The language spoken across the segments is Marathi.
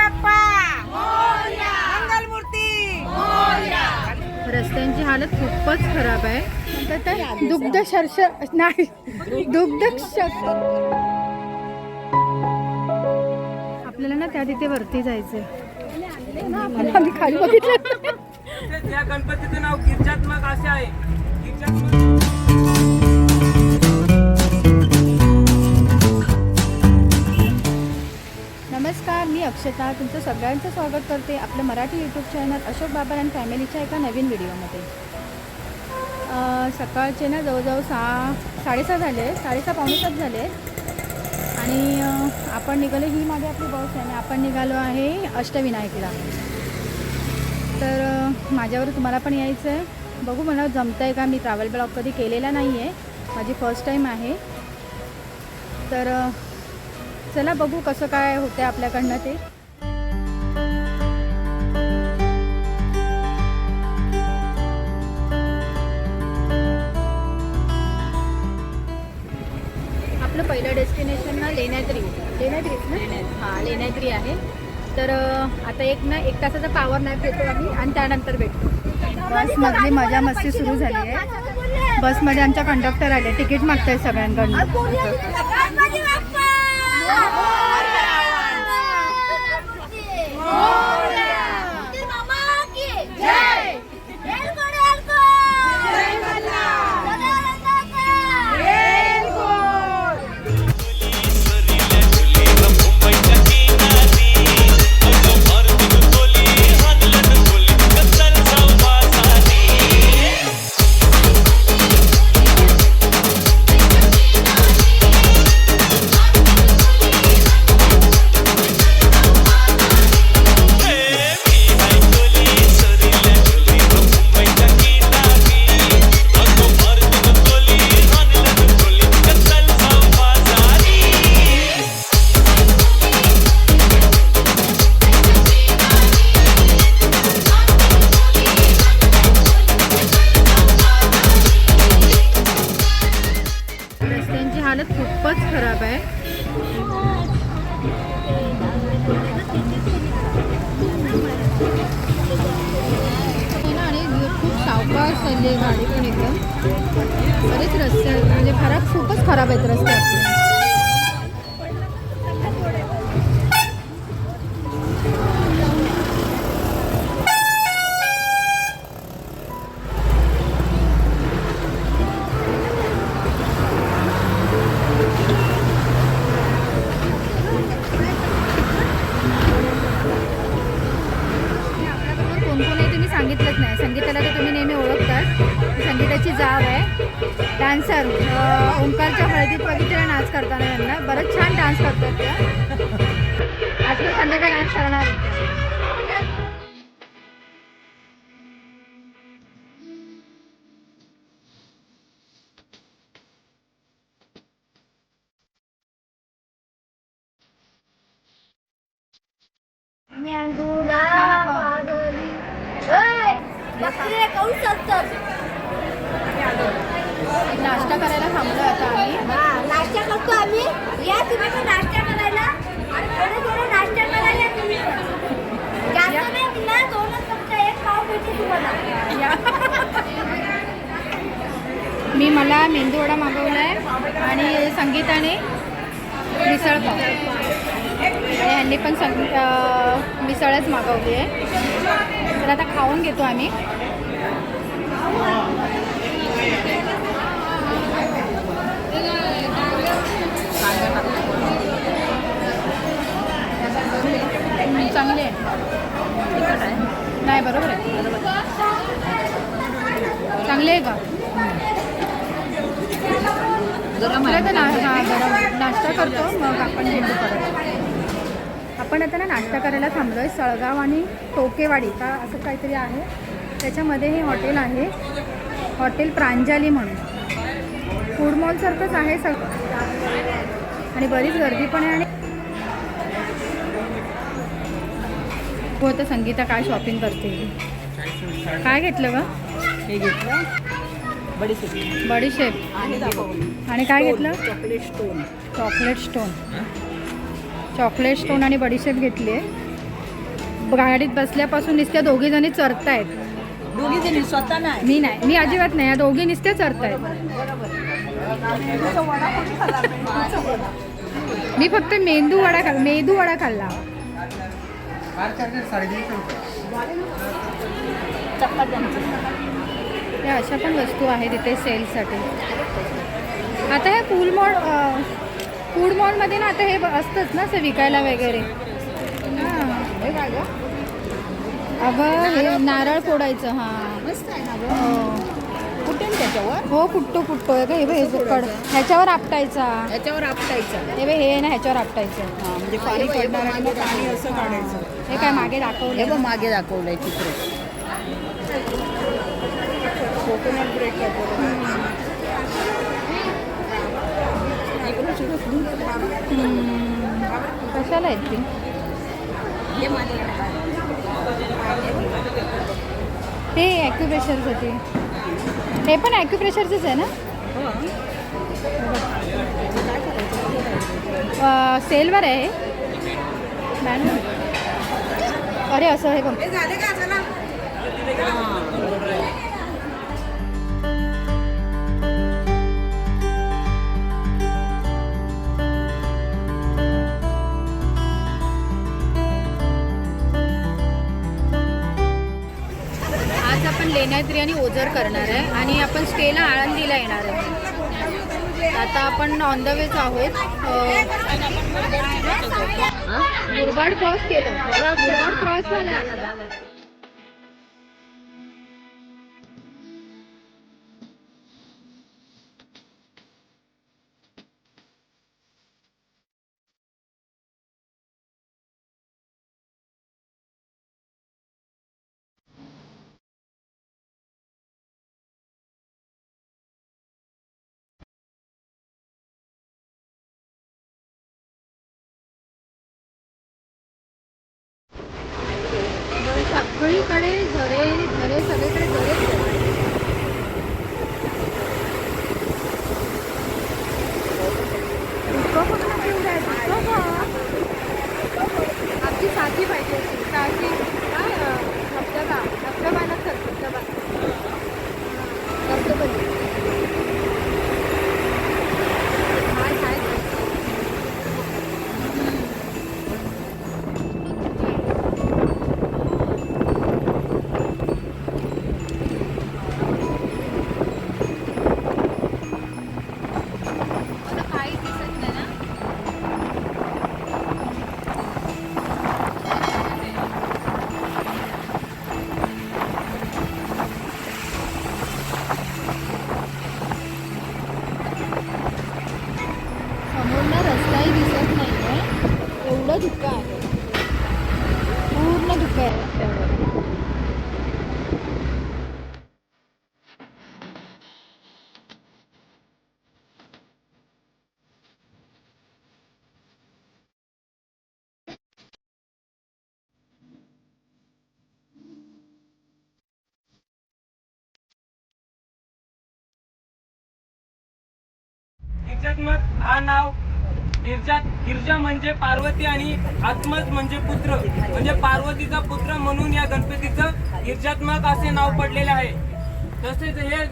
बाप्पा. मंगलमूर्ती. रस्त्यांची हालत खूपच खराब आहे. तर ते दुग्ध शर्ष नाही दुग्ध शर्ष आपल्याला ना त्या तिथे वरती जायचंय. आम्ही खाली बघितलं. तसेच या गणपतीचं नाव गिरिजात्मक असे आहे. गिरिजात्मक नमस्कार मी अक्षता. तुमचं सगळ्यांचं स्वागत करते आपलं Marathi YouTube channel Ashok Babar and फॅमिलीच्या एका नवीन व्हिडिओमध्ये सकाळचे ना जवळजवळ सहा साडेसहा झाले साडेसहा पावणेसात झाले. आणि आपण निघालो ही मागे आपली बस आहे आणि आपण निघालो आहे अष्टविनायकला. तर माझ्यावर तुम्हाला पण यायचं आहे बघू मला जमतं आहे का? मी ट्रॅव्हल ब्लॉग कधी केलेला नाही आहे माझी फर्स्ट टाईम आहे. तर चला बघू कसं काय होतं आपल्याकडनं ते. आपलं पहिलं डेस्टिनेशन ना लेण्याद्री. लेण्याद्रीच ना? हां लेण्याद्री आहे. तर आता एक ना एक तासाचा पॉवर नॅप घेतो आम्ही आणि त्यानंतर भेटतो बसमधली मजा मस्ती सुरू झाली आहे. बसमध्ये आमच्या कंडक्टर आले. तिकीट मागताय सगळ्यांकडनं. रस्त्यांची हालत खूपच खराब आहे. ना आणि खूप सावकाश चालली आहे गाडी पण एकदम. बरेच रस्ते आहेत. म्हणजे खराब खूपच खराब आहेत रस्ते नाश्ता करायला थांबलो आता आम्ही. नाश्ता करतो आम्ही. या तुम्ही पण नाश्ता करायला. आणि थोडं थोडं नाश्ता करायला तुम्ही पण. जास्त नाही ना दोनच फक्त एक पाव भेटते तुम्हाला. मी मला मेंदूवडा मागवला आहे आणि संगीताने मिसळ ह्यांनी पण संग अं, मिसळच मागवली आहे. तर आता खाऊन घेतो आम्ही. चांगली आहे. नाही बरोबर आहे. चांगले आहे का? चला तर ना हा गरम. नाश्ता करतो मग आपण परत. आपण आता ना नाश्ता करायला थांबलो आहे सळगाव आणि टोकेवाडी का असं काहीतरी आहे. त्याच्यामध्ये हे हॉटेल आहे. हॉटेल प्रांजली म्हणून. फूड मॉलसारखंच आहे सगळं आणि बरीच गर्दी पण आहे आणि हो आता संगीता काय शॉपिंग करते? काय घेतलं ग? हे घेतलं. बडीशेप बडीशेप आणि काय घेतलं? Chocolate stone chocolate stone chocolate stone आणि बडीशेप घेतली आहे. गाडीत बसल्यापासून नुसत्या दोघी जणी चरतायत. दोघी जणी स्वतः नाही? मी नाही. मी अजिबात नाही. या दोघी नुसत्या चरतायत. मी फक्त मेंदू वडा खाल्ला. मेदू वडा खाल्ला. या अशा पण वस्तू आहेत इथे सेलसाठी आता हे फूड मॉल फूड मॉलमध्ये ना आता हे असतंच ना असं विकायला वगैरे? अगं हे नारळ फोडायचं हां. गं. हो. त्याच्यावर? हो फुटतो फुटतो हे हे कड ह्याच्यावर आपटायचा. याच्यावर आपटायचं. हे बघ, हे ना ह्याच्यावर आपटायचं. हा म्हणजे पाणी पडणार आणि मग पाणी असं काढायचं. हे काय मागे दाखवले बघ मागे दाखवलंय चित्र कोकोनट ब्रेक कशाला आहेत ती? हे ॲक्युप्रेशरसाठी हे पण ॲक्युप्रेशरचंच आहे ना? सेलवर आहे मॅडम? अरे असं हे बघ आपण लेण्याद्री आणि ओझर करणार आहे आणि आपण स्टेला आळंदीला येणार आहे. आता आपण ऑन द वेच आहोत. मुरबाड क्रॉस केलं. मुरबाड क्रॉस झाला. सगळीकडे झरे झरे सगळीकडे झरेच गिरजात्मक हा नाव गिरजा गिरजा म्हणजे पार्वती आणि आत्मज म्हणजे पुत्र. म्हणजे पार्वतीचा पुत्र म्हणून या गणपतीचं गिरजात्मक असे नाव पडलेले आहे. तसेच हे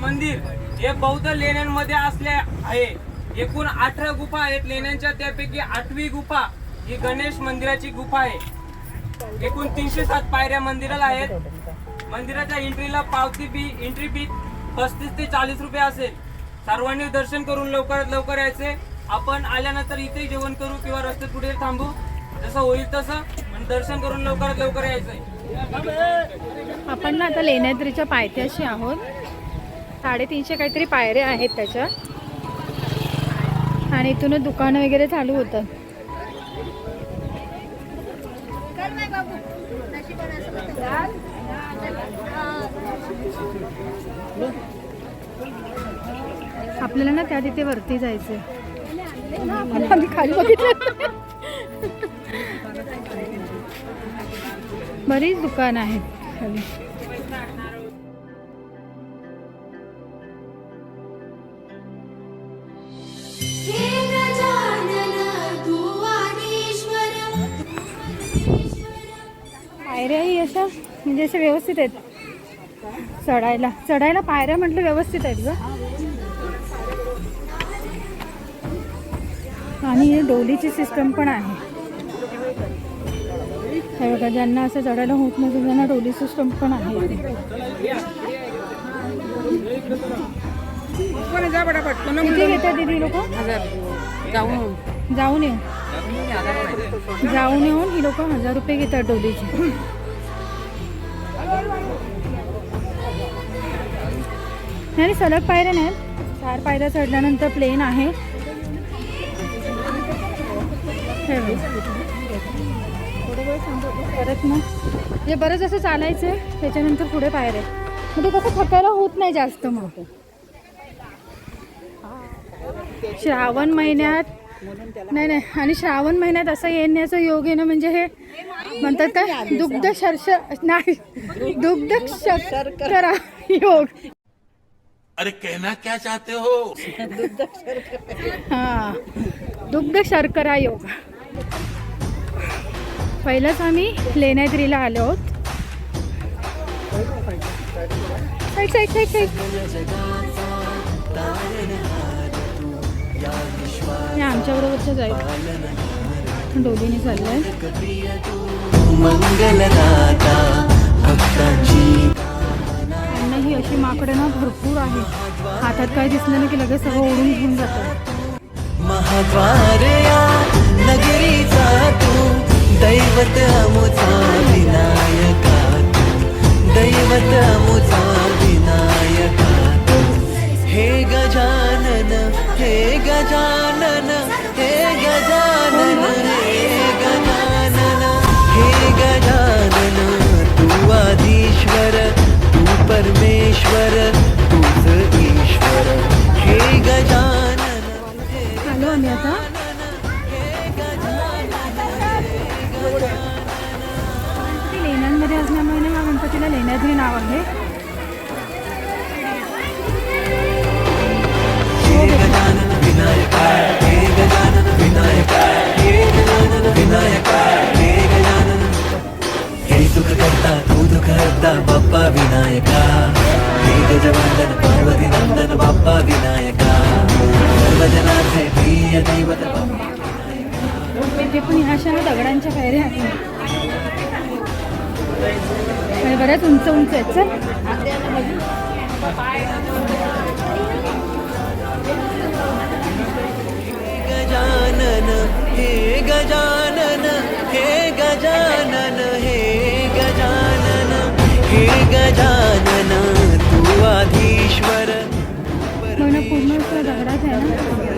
मंदिर हे बौद्ध लेण्यांमध्ये असले आहे. एकूण अठरा गुफा आहेत. लेण्यांच्या त्यापैकी आठवी गुफा ही गणेश मंदिराची गुफा आहे. एकूण तीनशे सात पायऱ्या मंदिराला आहेत. मंदिराच्या एंट्रीला पावती फी एंट्री फी पस्तीस ते चाळीस रुपये असेल. सर्वांनी दर्शन करून लवकरात लवकर यायचे. आपण आल्यानंतर इथे जेवण करू किंवा रस्त्यात कुठे थांबू. जसं होईल तसं दर्शन करून लवकरात लवकर यायचंय आपण ना आता लेण्याद्रीच्या पायथ्याशी आहोत. साडेतीनशे काहीतरी पायऱ्या आहेत त्याच्या. आणि इथूनच दुकानं वगैरे चालू होतात आपल्याला ना त्या तिथे वरती आम्ही खाली बघितलं. बरीच दुकान आहेत. खाली हे पायऱ्याही अशा म्हणजे अशा व्यवस्थित आहेत. चढायला चढायला पायऱ्या म्हटलं व्यवस्थित आहेत ग. आणि डोलीची सिस्टम पण आहे. हे बघा ज्यांना असं चढायला होत नसेल त्यांना डोली सिस्टम पण आहे किती घेतात दीदी लोक? जाऊन जाऊन येऊ जाऊन येऊन ही लोक हजार रुपये घेतात डोलीचे. नाही सलग पायऱ्या नाहीत. चार पायऱ्या चढल्यानंतर प्लेन आहे. परत मग हे बरंच असं चालायचं आहे त्याच्यानंतर पुढे पायऱ्या मग ते कसं थकायला होत नाही जास्त मग श्रावण महिन्यात नाही नाही आणि श्रावण महिन्यात असं येण्याचं योग येणं म्हणजे हे म्हणतात काय? दुग्ध शर्ष नाही दुग्ध शर्करा योग. अरे कहना क्या चाहते हो? हा दुग्ध शर्करा योग. पहिलंच आम्ही लेण्याद्रीला आलो आहोत. Side side side side. हे आमच्या बरोबरच्याच आहेत डोलीने चाललंय त्यांना ही अशी माकडं ना भरपूर आहे हातात काय दिसलं ना की लगेच सगळं ओढून घेऊन महाद्वारया नगरीचा तू दैवत अमुचा विनायका तू दैवत अमुचा विनायका तू. हे गजानन हे गजानन हे गजानन हे गजानन. हे गजानन तू आधीश्वर तू परमेश्वर तूच ईश्वर. नाव आहे. बाप्पा विनायका गजवंदन पार्वती नंदन बाप्पा विनायका सर्वजनाचे प्रिय दैवत बाप्पा पण ह्या अशा दगडांच्या पायऱ्या आहेत. आणि बऱ्याच उंच उंच आहेत चल. गजानन हे गजानन हे गजानन हे गजानन हे गजानन तू आधीश्वर. पूर्ण असं दगडात आहे ना.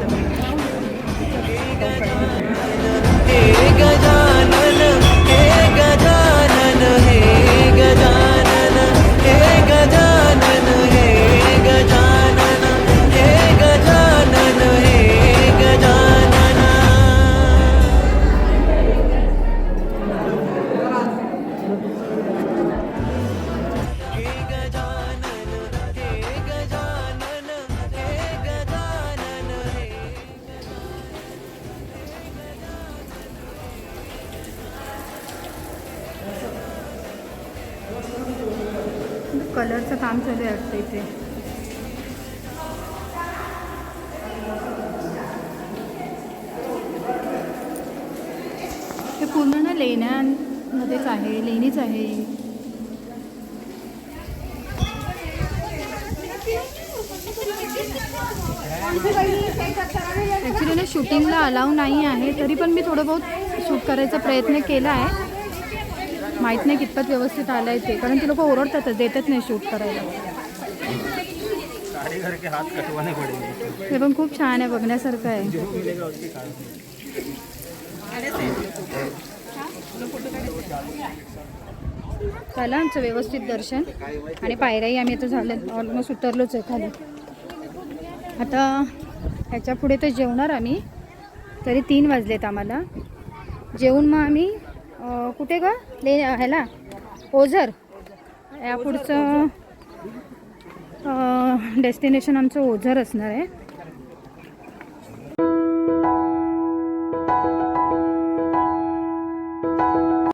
कलरचं काम चालू आहे वाटतं इथे. हे पूर्ण ना लेण्यांमध्येच आहे लेणीच आहे. ॲक्च्युली ना शूटिंगला अलाव नाही आहे तरी पण मी थोडं बहुत शूट करायचा प्रयत्न केला आहे. माहीत नाही कितपत व्यवस्थित आलं आहे ते कारण ती लोक ओरडतातच देतच नाही शूट करायला. हे पण खूप छान आहे बघण्यासारखं आहे. झालं आमचं व्यवस्थित दर्शन. आणि पायऱ्याही आम्ही आता झालं ऑलमोस्ट उतरलोच आहे खाली आता ह्याच्या पुढे तर जेवणार आम्ही तरी तीन वाजलेत आम्हाला. जेवून मग आम्ही कुठे ग? ले ह्याला? ओझर. या पुढचं डेस्टिनेशन आमचं ओझर असणार आहे.